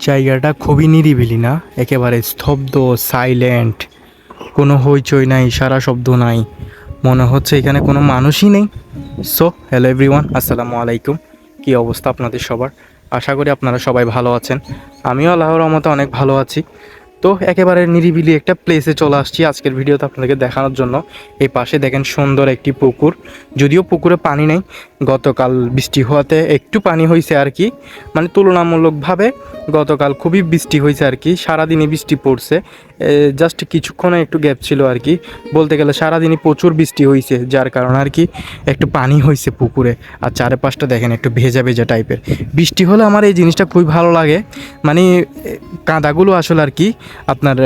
জায়গাটা খুবই নিরিবিলি না? একেবারে স্তব্ধ সাইলেন্ট কোনো হইচই নাই, সারা শব্দ নাই। মনে হচ্ছে এখানে কোনো মানুষই নেই। সো হ্যালো এভরিওয়ান আসসালামু আলাইকুম। কী অবস্থা আপনাদের সবার? আশা করি আপনারা সবাই ভালো আছেন। আমিও আল্লাহর রহমতে অনেক ভালো আছি। তো, একেবারে নিরিবিলি একটা প্লেসে চলে আসছি আজকের ভিডিওতে আপনাদেরকে দেখানোর জন্য। এই পাশে দেখেন সুন্দর একটি পুকুর। যদিও পুকুরে পানি নেই গতকাল বৃষ্টি হওয়াতে একটু পানি হয়েছে আর কি। মানে তুলনামূলকভাবে গতকাল খুবই বৃষ্টি হয়েছে আর কি। সারাদিনই বৃষ্টি পড়ছে। জাস্ট কিছুক্ষণে একটু গ্যাপ ছিল আর কি। বলতে গেলে সারাদিনই প্রচুর বৃষ্টি হয়েছে যার কারণে আর কি একটু পানি হয়েছে পুকুরে। আর চারপাশটা দেখেন একটু ভেজা ভেজা টাইপের। বৃষ্টি হলে আমার এই জিনিসটা খুবই ভালো লাগে। মানে কাঁদাগুলো আসলে আর কি, আপনার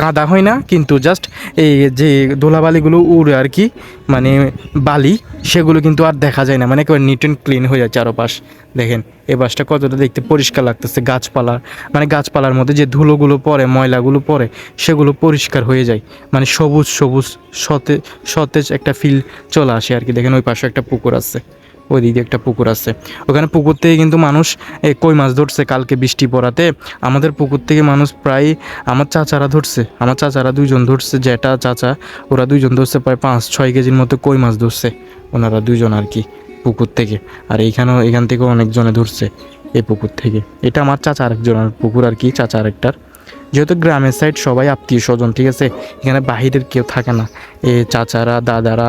কাঁদা হয় না, কিন্তু জাস্ট এই যে ধুলাবালিগুলো উড়ে আর কি মানে বালি, সেগুলো কিন্তু আর দেখা যায় না। মানে একেবারে নিট অ্যান্ড ক্লিন হয়ে যায় চারপাশ। দেখেন, এই বাসটা কতটা দেখতে পরিষ্কার লাগতেছে, গাছপালা মানে গাছপালার মধ্যে যে ধুলোগুলো পড়ে, ময়লাগুলো পড়ে, সেগুলো পরিষ্কার হয়ে যায়। মানে সবুজ সবুজ, সতে, সতেজ একটা ফিল চলে আসে আর কি। দেখেন ওই পাশে একটা পুকুর আছে ওই দিকে একটা পুকুর আছে। ওখানে পুকুর থেকে কিন্তু মানুষ কই মাছ ধরছে কালকে বৃষ্টি পড়াতে? আমাদের পুকুর থেকে মানুষ প্রায়, আমার চাচারা ধরছে, আমার চাচারা দুইজন ধরছে, জ্যাঠা, চাচা, ওরা দুইজন ধরছে প্রায় পাঁচ, ছয় কেজির মতো কই মাছ ধরছে, ওনারা দুইজন আর কি। পুকুর থেকে। আর এইখানেও এখান থেকেও অনেকজনে ধরছে এই পুকুর থেকে। এটা আমার চাচা আরেকজনের পুকুর আর কি চাচা আরেকটার। যেহেতু গ্রামের সাইড সবাই আত্মীয় স্বজন, ঠিক আছে? এখানে বাহিরের কেউ থাকে না। এ চাচারা, দাদারা,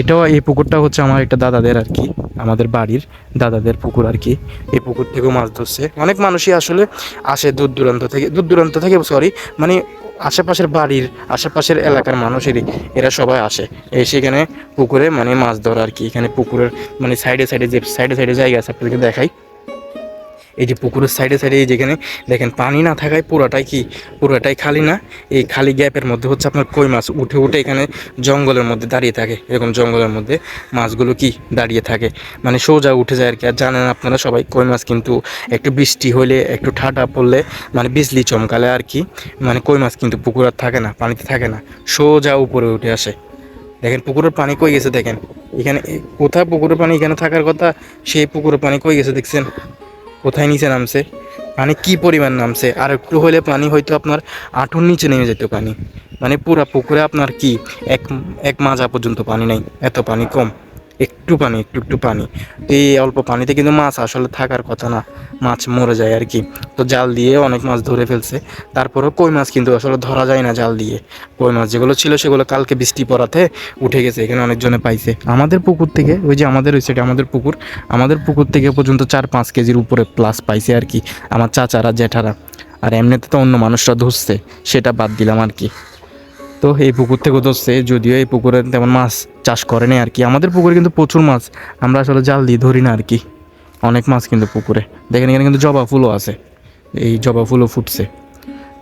এটাও এই পুকুরটা হচ্ছে আমার একটা দাদাদের আর কি। আমাদের বাড়ির দাদাদের পুকুর আর কি। এই পুকুর থেকেও মাছ ধরছে। অনেক মানুষই আসলে আসে দূর দূরান্ত থেকে, দূর দূরান্ত থেকে সরি মানে আশেপাশের বাড়ির, আশেপাশের এলাকার মানুষেরই, এরা সবাই আসে। এসে এখানে পুকুরে মানে মাছ ধরা আর কি। এখানে পুকুরের মানে সাইডে সাইডে যে সাইডে সাইডে জায়গা আছে, আপনাদেরকে দেখাই। এই যে পুকুরের সাইডে সাইডে এই যেখানে দেখেন পানি না থাকায় পুরোটাই কি, পুরোটাই খালি না? এই খালি গ্যাপের মধ্যে হচ্ছে আপনার কই মাছ? উঠে উঠে এখানে জঙ্গলের মধ্যে দাঁড়িয়ে থাকে। এরকম জঙ্গলের মধ্যে মাছগুলো কি দাঁড়িয়ে থাকে? মানে সোজা উঠে যায় আর কি। আর জানেন আপনারা সবাই, কই মাছ কিন্তু একটু বৃষ্টি হলে একটু ঠাটা পড়লে মানে বিজলি চমকালে আর কি মানে কই মাছ কিন্তু পুকুর আর থাকে না, পানিতে থাকে না। সোজা উপরে উঠে আসে। দেখেন পুকুরের পানি কই গেছে দেখেন? এখানে, কোথায় পুকুরের পানি এখানে থাকার কথা? সেই পুকুরের পানি কই গেছে দেখছেন? কোথায় নিচে নামছে? পানি কি পরিমাণ নামছে? আর একটু হলে পানি হয়তো আপনার আঁঠুর নিচে নেমে যেত পানি। মানে পুরা পুকুরে আপনার কি, এক এক মাজা পর্যন্ত পানি নেই, এত পানি কম। একটু পানি, একটু একটু পানি। এই অল্প পানিতে কিন্তু মাছ আসলে থাকার কথা না। মাছ মরে যায় আর কি। তো জাল দিয়ে অনেক মাছ ধরে ফেলছে। তারপরেও কই মাছ কিন্তু আসলে ধরা যায় না জাল দিয়ে। কই মাছ যেগুলো ছিল সেগুলো কালকে বৃষ্টি পড়াতে উঠে গেছে, এখানে অনেকজনে পাইছে। আমাদের পুকুর থেকে, ওই যে আমাদের ওই সাইডে আমাদের পুকুর আমাদের পুকুর থেকে পর্যন্ত চার, পাঁচ কেজির উপরে প্লাস পাইছে আর কি। আমার চাচারা, জ্যাঠারা। আর এমনিতে তো অন্য মানুষরা ধরছে, সেটা বাদ দিলাম আর কি। তো এই পুকুর থেকেও ধরছে যদিও এই পুকুরে তেমন মাছ চাষ করে নাই আর কি। আমাদের পুকুরে কিন্তু প্রচুর মাছ, আমরা আসলে জাল দিয়ে ধরি না আর কি। অনেক মাছ কিন্তু পুকুরে। দেখেন এখানে কিন্তু জবা ফুলও আছে, এই জবা ফুলও ফুটছে।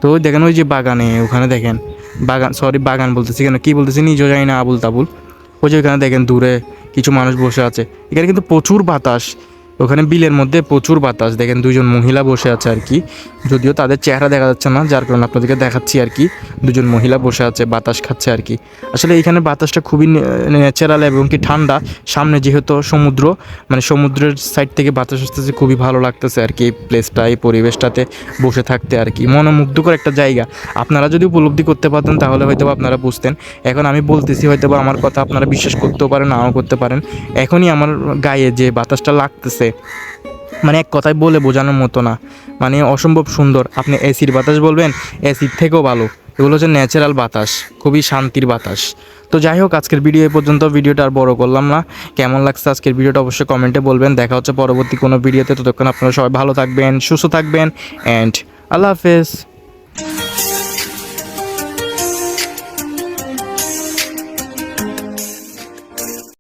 তো দেখেন ওই যে বাগানে, ওখানে দেখেন, বাগান সরি বাগান বলতেছি কেন, কী বলতেছি নিজেও জানি না, আবুল তাবুল। ওই যে ওখানে দেখেন দূরে কিছু মানুষ বসে আছে। এখানে কিন্তু প্রচুর বাতাস ওখানে বিলের মধ্যে প্রচুর বাতাস। দেখেন দুজন মহিলা বসে আছে আর কি। যদিও তাদের চেহারা দেখা যাচ্ছে না, যার কারণে আপনাদেরকে দেখাচ্ছি আর কি। দুজন মহিলা বসে আছে, বাতাস খাচ্ছে আর কি। আসলে এখানে বাতাসটা খুবই ন্যাচারাল এবং কি ঠান্ডা। সামনে যেহেতু সমুদ্র মানে সমুদ্রের সাইড থেকে বাতাস আসতেছে, খুবই ভালো লাগতেছে আর কি এই প্লেসটা এই পরিবেশটাতে বসে থাকতে আর কি। মনোমুগ্ধকর একটা জায়গা। আপনারা যদি উপলব্ধি করতে পারতেন, তাহলে হয়তো আপনারা বুঝতেন। এখন আমি বলতেছি হয়তো আমার কথা আপনারা বিশ্বাস করতেও পারেন, নাও করতে পারেন। এখনই আমার গায়ে যে বাতাসটা লাগতেছে মানে এক কথায় বলে বোঝানোর মতো না। মানে অসম্ভব সুন্দর। আপনি এসির বাতাস বলবেন এসির থেকেও ভালো। এগুলো হচ্ছে ন্যাচারাল বাতাস, খুবই শান্তির বাতাস। তো যাই হোক, আজকের ভিডিও এই পর্যন্ত। ভিডিওটা আর বড় করলাম না। কেমন লাগছে আজকের ভিডিওটা অবশ্যই কমেন্টে বলবেন। দেখা হচ্ছে পরবর্তী কোনো ভিডিওতে ততক্ষণ আপনারা সবাই ভালো থাকবেন, সুস্থ থাকবেন অ্যান্ড আল্লাহ হাফেজ।